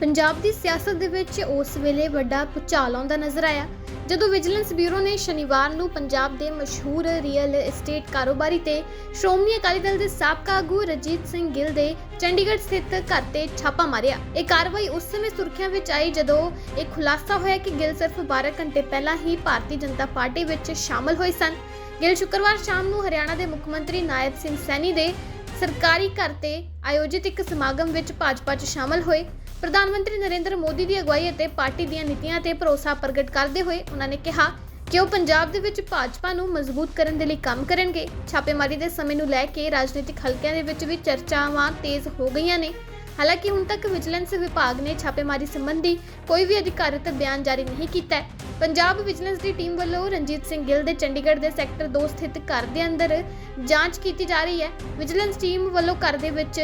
ਪੰਜਾਬ ਦੀ ਸਿਆਸਤ ਦੇ ਵਿੱਚ ਉਸ ਵੇਲੇ ਵੱਡਾ ਭੁਚਾਲ ਆਉਂਦਾ ਨਜ਼ਰ ਆਇਆ, ਜਦੋਂ ਵਿਜੀਲੈਂਸ ਬਿਊਰੋ ਨੇ ਸ਼ਨੀਵਾਰ ਨੂੰ ਪੰਜਾਬ ਦੇ ਮਸ਼ਹੂਰ ਰੀਅਲ ਏਸਟੇਟ ਕਾਰੋਬਾਰੀ ਤੇ ਸ਼੍ਰੋਮਣੀ ਅਕਾਲੀ ਦਲ ਦੇ ਸਾਬਕਾ ਆਗੂ ਰਜੀਤ ਸਿੰਘ ਗਿੱਲ ਦੇ ਚੰਡੀਗੜ੍ਹ ਸਥਿਤ ਘਰ ਤੇ ਛਾਪਾ ਮਾਰਿਆ। ਇਹ ਕਾਰਵਾਈ ਉਸ ਸਮੇਂ ਸੁਰਖੀਆਂ ਵਿੱਚ ਆਈ ਜਦੋਂ ਇਹ ਖੁਲਾਸਾ ਹੋਇਆ ਕਿ ਗਿੱਲ ਸਿਰਫ 12 ਘੰਟੇ ਪਹਿਲਾਂ ਹੀ ਭਾਰਤੀ ਜਨਤਾ ਪਾਰਟੀ ਵਿੱਚ ਸ਼ਾਮਲ ਹੋਏ ਸਨ। ਗਿੱਲ ਸ਼ੁੱਕਰਵਾਰ ਸ਼ਾਮ ਨੂੰ ਹਰਿਆਣਾ ਦੇ ਮੁੱਖ ਮੰਤਰੀ ਨਾਇਬ ਸਿੰਘ ਸੈਣੀ ਦੇ ਸਰਕਾਰੀ ਘਰ ਤੇ ਆਯੋਜਿਤ ਇੱਕ ਸਮਾਗਮ ਵਿੱਚ ਭਾਜਪਾ 'ਚ ਸ਼ਾਮਲ ਹੋਏ। ਪ੍ਰਧਾਨ ਮੰਤਰੀ ਨਰਿੰਦਰ ਮੋਦੀ ਦੀ ਅਗਵਾਈ ਅਤੇ ਪਾਰਟੀ ਦੀਆਂ ਨੀਤੀਆਂ ਤੇ ਭਰੋਸਾ ਪ੍ਰਗਟ ਕਰਦੇ ਹੋਏ ਉਹਨਾਂ ਨੇ ਕਿਹਾ ਕਿ ਉਹ ਪੰਜਾਬ ਦੇ ਵਿੱਚ ਭਾਜਪਾ ਨੂੰ ਮਜ਼ਬੂਤ ਕਰਨ ਦੇ ਲਈ ਕੰਮ ਕਰਨਗੇ। ਛਾਪੇਮਾਰੀ ਦੇ ਸਮੇਂ ਨੂੰ ਲੈ ਕੇ ਰਾਜਨੀਤਿਕ ਹਲਕਿਆਂ ਦੇ ਵਿੱਚ ਵੀ ਚਰਚਾਵਾਂ ਤੇਜ਼ ਹੋ ਗਈਆਂ ਨੇ। ਹਾਲਾਂਕਿ ਹੁਣ ਤੱਕ ਵਿਜੀਲੈਂਸ ਵਿਭਾਗ ਨੇ ਛਾਪੇਮਾਰੀ ਸੰਬੰਧੀ ਕੋਈ ਵੀ ਅਧਿਕਾਰਤ ਬਿਆਨ ਜਾਰੀ ਨਹੀਂ ਕੀਤਾ ਹੈ। ਪੰਜਾਬ ਵਿਜੀਲੈਂਸ ਦੀ ਟੀਮ ਵੱਲੋਂ ਰਣਜੀਤ ਸਿੰਘ ਗਿੱਲ ਦੇ ਚੰਡੀਗੜ੍ਹ ਦੇ ਸੈਕਟਰ 2 ਸਥਿਤ ਘਰ ਦੇ ਅੰਦਰ ਜਾਂਚ ਕੀਤੀ ਜਾ ਰਹੀ ਹੈ। ਵਿਜੀਲੈਂਸ ਟੀਮ ਵੱਲੋਂ ਘਰ ਦੇ ਵਿੱਚ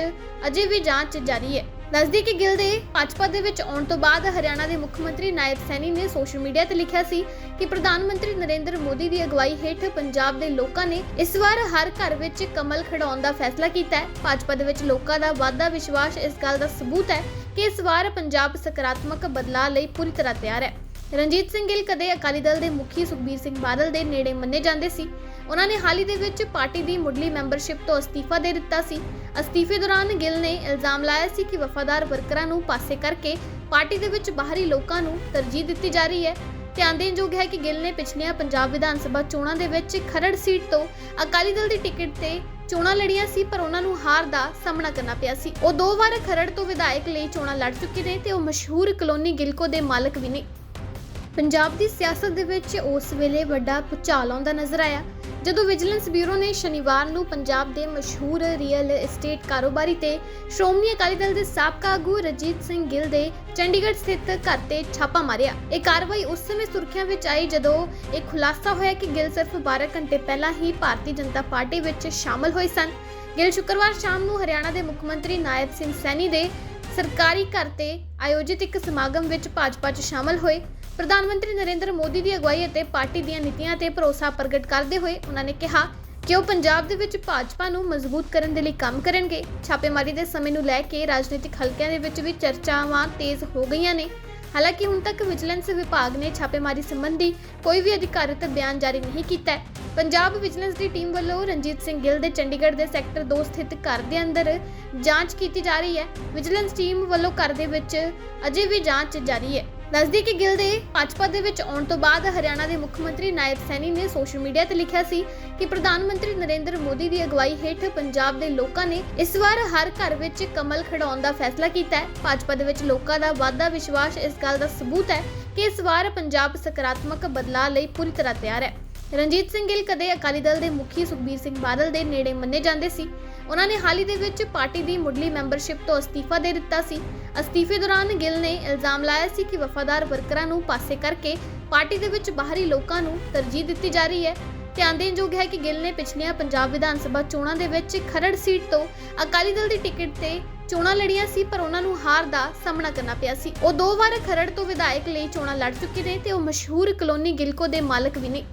ਅਜੇ ਵੀ ਜਾਂਚ ਜਾਰੀ ਹੈ। ਦੱਸਦੀ ਕਿ ਗਿੱਲ ਦੇ ਭਾਜਪਾ ਦੇ ਵਿੱਚ ਆਉਣ ਤੋਂ ਬਾਅਦ ਹਰਿਆਣਾ ਦੇ ਮੁੱਖ ਮੰਤਰੀ ਨਾਇਬ ਸੈਣੀ ਨੇ ਸੋਸ਼ਲ ਮੀਡੀਆ ਤੇ ਲਿਖਿਆ ਸੀ ਕਿ ਪ੍ਰਧਾਨ ਮੰਤਰੀ ਨਰਿੰਦਰ ਮੋਦੀ ਦੀ ਅਗਵਾਈ ਹੇਠ ਪੰਜਾਬ ਦੇ ਲੋਕਾਂ ਨੇ ਇਸ ਵਾਰ ਹਰ ਘਰ ਵਿੱਚ ਕਮਲ ਖੜਾਉਣ ਦਾ ਫੈਸਲਾ ਕੀਤਾ ਹੈ। ਭਾਜਪਾ ਦੇ ਵਿੱਚ ਲੋਕਾਂ ਦਾ ਵਾਧਾ ਵਿਸ਼ਵਾਸ ਇਸ ਗੱਲ ਦਾ ਸਬੂਤ ਹੈ ਕਿ ਇਸ ਵਾਰ ਪੰਜਾਬ ਸਕਾਰਾਤਮਕ ਬਦਲਾਅ ਲਈ ਪੂਰੀ ਤਰ੍ਹਾਂ ਤਿਆਰ ਹੈ। ਰਣਜੀਤ ਸਿੰਘ ਗਿੱਲ ਕਦੇ ਅਕਾਲੀ ਦਲ ਦੇ ਮੁਖੀ ਸੁਖਬੀਰ ਸਿੰਘ ਬਾਦਲ ਦੇ ਨੇੜੇ ਮੰਨੇ ਜਾਂਦੇ ਸੀ। ਉਹਨਾਂ ਨੇ ਹਾਲ ਹੀ ਦੇ ਵਿੱਚ ਪਾਰਟੀ ਦੀ ਮੁੱਢਲੀ ਮੈਂਬਰਸ਼ਿਪ ਤੋਂ ਅਸਤੀਫਾ ਦੇ ਦਿੱਤਾ ਸੀ। ਅਸਤੀਫੇ ਦੌਰਾਨ ਗਿੱਲ ਨੇ ਇਲਜ਼ਾਮ ਲਾਇਆ ਸੀ ਕਿ ਵਫਾਦਾਰ ਵਰਕਰਾਂ ਨੂੰ ਪਾਸੇ ਕਰਕੇ ਪਾਰਟੀ ਦੇ ਵਿੱਚ ਬਾਹਰੀ ਲੋਕਾਂ ਨੂੰ ਤਰਜੀਹ ਦਿੱਤੀ ਜਾ ਰਹੀ ਹੈ। ਧਿਆਨ ਦੇਣ ਯੋਗ ਹੈ ਕਿ ਗਿੱਲ ਨੇ ਪਿਛਲੀਆਂ ਪੰਜਾਬ ਵਿਧਾਨ ਸਭਾ ਚੋਣਾਂ ਦੇ ਵਿੱਚ ਖਰੜ ਸੀਟ ਤੋਂ ਅਕਾਲੀ ਦਲ ਦੀ ਟਿਕਟ ਤੇ ਚੋਣਾਂ ਲੜੀਆਂ ਸੀ, ਪਰ ਉਹਨਾਂ ਨੂੰ ਹਾਰ ਦਾ ਸਾਹਮਣਾ ਕਰਨਾ ਪਿਆ ਸੀ। ਉਹ ਦੋ ਵਾਰ ਖਰੜ ਤੋਂ ਵਿਧਾਇਕ ਲਈ ਚੋਣਾਂ ਲੜ ਚੁੱਕੇ ਨੇ ਤੇ ਉਹ ਮਸ਼ਹੂਰ ਕਲੋਨੀ ਗਿਲਕੋ ਦੇ ਮਾਲਕ ਵੀ ਨੇ। ਪੰਜਾਬ ਦੀ ਸਿਆਸਤ ਦੇ ਵਿੱਚ ਉਸ ਵੇਲੇ ਵੱਡਾ ਭੁਚਾਲ ਆਉਂਦਾ ਨਜ਼ਰ ਆਇਆ, ਜਦੋਂ ਵਿਜੀਲੈਂਸ ਬਿਊਰੋ ਨੇ ਸ਼ਨੀਵਾਰ ਨੂੰ ਪੰਜਾਬ ਦੇ ਮਸ਼ਹੂਰ ਰੀਅਲ ਏਸਟੇਟ ਕਾਰੋਬਾਰੀ ਤੇ ਸ਼੍ਰੋਮਣੀ ਅਕਾਲੀ ਦਲ ਦੇ ਸਾਬਕਾ ਆਗੂ ਰਜੀਤ ਸਿੰਘ ਗਿੱਲ ਦੇ ਚੰਡੀਗੜ੍ਹ ਸਥਿਤ ਘਰ ਤੇ ਛਾਪਾ ਮਾਰਿਆ। ਇਹ ਕਾਰਵਾਈ ਉਸ ਸਮੇਂ ਸੁਰਖੀਆਂ ਵਿੱਚ ਆਈ, ਜਦੋਂ ਇਹ ਖੁਲਾਸਾ ਹੋਇਆ ਕਿ ਗਿੱਲ ਸਿਰਫ 12 ਘੰਟੇ ਪਹਿਲਾਂ ਹੀ ਭਾਰਤੀ ਜਨਤਾ ਪਾਰਟੀ ਵਿੱਚ ਸ਼ਾਮਲ ਹੋਏ ਸਨ। ਗਿੱਲ ਸ਼ੁੱਕਰਵਾਰ ਸ਼ਾਮ ਨੂੰ ਹਰਿਆਣਾ ਦੇ ਮੁੱਖ ਮੰਤਰੀ ਨਾਇਬ ਸਿੰਘ ਸੈਣੀ ਦੇ ਸਰਕਾਰੀ ਘਰ ਤੇ ਆਯੋਜਿਤ ਇੱਕ ਸਮਾਗਮ ਵਿੱਚ ਭਾਜਪਾ 'ਚ ਸ਼ਾਮਲ ਹੋਏ ਪ੍ਰਧਾਨ ਮੰਤਰੀ ਨਰਿੰਦਰ ਮੋਦੀ ਦੀ ਅਗਵਾਈ ਅਤੇ ਪਾਰਟੀ ਦੀਆਂ ਨੀਤੀਆਂ ਤੇ ਭਰੋਸਾ ਪ੍ਰਗਟ ਕਰਦੇ ਹੋਏ ਉਹਨਾਂ ਨੇ ਕਿਹਾ ਕਿ ਉਹ ਪੰਜਾਬ ਦੇ ਵਿੱਚ ਭਾਜਪਾ ਨੂੰ ਮਜ਼ਬੂਤ ਕਰਨ ਦੇ ਲਈ ਕੰਮ ਕਰਨਗੇ। ਛਾਪੇਮਾਰੀ ਦੇ ਸਮੇਂ ਨੂੰ ਲੈ ਕੇ ਰਾਜਨੀਤਿਕ ਹਲਕਿਆਂ ਦੇ ਵਿੱਚ ਵੀ ਚਰਚਾਵਾਂ ਤੇਜ਼ ਹੋ ਗਈਆਂ ਨੇ। ਹਾਲਾਂਕਿ ਹੁਣ ਤੱਕ ਵਿਜੀਲੈਂਸ ਵਿਭਾਗ ਨੇ ਛਾਪੇਮਾਰੀ ਸੰਬੰਧੀ ਕੋਈ ਵੀ ਅਧਿਕਾਰਤ ਬਿਆਨ ਜਾਰੀ ਨਹੀਂ ਕੀਤਾ ਹੈ। ਪੰਜਾਬ ਵਿਜੀਲੈਂਸ ਦੀ ਟੀਮ ਵੱਲੋਂ ਰਣਜੀਤ ਸਿੰਘ ਗਿੱਲ ਦੇ ਚੰਡੀਗੜ੍ਹ ਦੇ ਸੈਕਟਰ 2 ਸਥਿਤ ਘਰ ਦੇ ਅੰਦਰ ਜਾਂਚ ਕੀਤੀ ਜਾ ਰਹੀ ਹੈ। ਵਿਜੀਲੈਂਸ ਟੀਮ ਵੱਲੋਂ ਘਰ ਦੇ ਵਿੱਚ ਅਜੇ ਵੀ ਜਾਂਚ ਜਾਰੀ ਹੈ। ਦੱਸਦੀ ਕਿ ਗਿੱਲ ਦੇ ਭਾਜਪਾ ਦੇ ਵਿੱਚ ਆਉਣ ਤੋਂ ਬਾਅਦ ਹਰਿਆਣਾ ਦੇ ਮੁੱਖ ਮੰਤਰੀ ਨਾਇਬ ਸੈਣੀ ਨੇ ਸੋਸ਼ਲ ਮੀਡੀਆ ਤੇ ਲਿਖਿਆ ਸੀ ਕਿ ਪ੍ਰਧਾਨ ਮੰਤਰੀ ਨਰਿੰਦਰ ਮੋਦੀ ਦੀ ਅਗਵਾਈ ਹੇਠ ਪੰਜਾਬ ਦੇ ਲੋਕਾਂ ਨੇ ਇਸ ਵਾਰ ਹਰ ਘਰ ਵਿੱਚ ਕਮਲ ਖਿਡਾਉਣ ਦਾ ਫੈਸਲਾ ਕੀਤਾ ਹੈ। ਭਾਜਪਾ ਦੇ ਵਿੱਚ ਲੋਕਾਂ ਦਾ ਵਾਧਾ ਵਿਸ਼ਵਾਸ ਇਸ ਗੱਲ ਦਾ ਸਬੂਤ ਹੈ ਕਿ ਇਸ ਵਾਰ ਪੰਜਾਬ ਸਕਾਰਾਤਮਕ ਬਦਲਾਅ ਲਈ ਪੂਰੀ ਤਰ੍ਹਾਂ ਤਿਆਰ ਹੈ। ਰਣਜੀਤ ਸਿੰਘ ਗਿੱਲ ਕਦੇ ਅਕਾਲੀ ਦਲ ਦੇ ਮੁਖੀ ਸੁਖਬੀਰ ਸਿੰਘ ਬਾਦਲ ਦੇ ਨੇੜੇ ਮੰਨੇ ਜਾਂਦੇ ਸੀ। ਉਹਨਾਂ ਨੇ ਹਾਲ ਹੀ ਦੇ ਵਿੱਚ ਪਾਰਟੀ ਦੀ ਮੁੱਢਲੀ ਮੈਂਬਰਸ਼ਿਪ ਤੋਂ ਅਸਤੀਫਾ ਦੇ ਦਿੱਤਾ ਸੀ। ਅਸਤੀਫੇ ਦੌਰਾਨ ਗਿੱਲ ਨੇ ਇਲਜ਼ਾਮ ਲਾਇਆ ਸੀ ਕਿ ਵਫਾਦਾਰ ਵਰਕਰਾਂ ਨੂੰ ਪਾਸੇ ਕਰਕੇ ਪਾਰਟੀ ਦੇ ਵਿੱਚ ਬਾਹਰੀ ਲੋਕਾਂ ਨੂੰ ਤਰਜੀਹ ਦਿੱਤੀ ਜਾ ਰਹੀ ਹੈ। ਧਿਆਨ ਦੇਣ ਯੋਗ ਹੈ ਕਿ ਗਿੱਲ ਨੇ ਪਿਛਲੀਆਂ ਪੰਜਾਬ ਵਿਧਾਨ ਸਭਾ ਚੋਣਾਂ ਦੇ ਵਿੱਚ ਖਰੜ ਸੀਟ ਤੋਂ ਅਕਾਲੀ ਦਲ ਦੀ ਟਿਕਟ ਤੇ ਚੋਣਾਂ ਲੜੀਆਂ ਸੀ, ਪਰ ਉਹਨਾਂ ਨੂੰ ਹਾਰ ਦਾ ਸਾਹਮਣਾ ਕਰਨਾ ਪਿਆ ਸੀ। ਉਹ ਦੋ ਵਾਰ ਖਰੜ ਤੋਂ ਵਿਧਾਇਕ ਲਈ ਚੋਣਾਂ ਲੜ ਚੁੱਕੇ ਨੇ ਤੇ ਉਹ ਮਸ਼ਹੂਰ ਕਲੋਨੀ ਗਿਲਕੋ ਦੇ ਮਾਲਕ ਵੀ ਨੇ।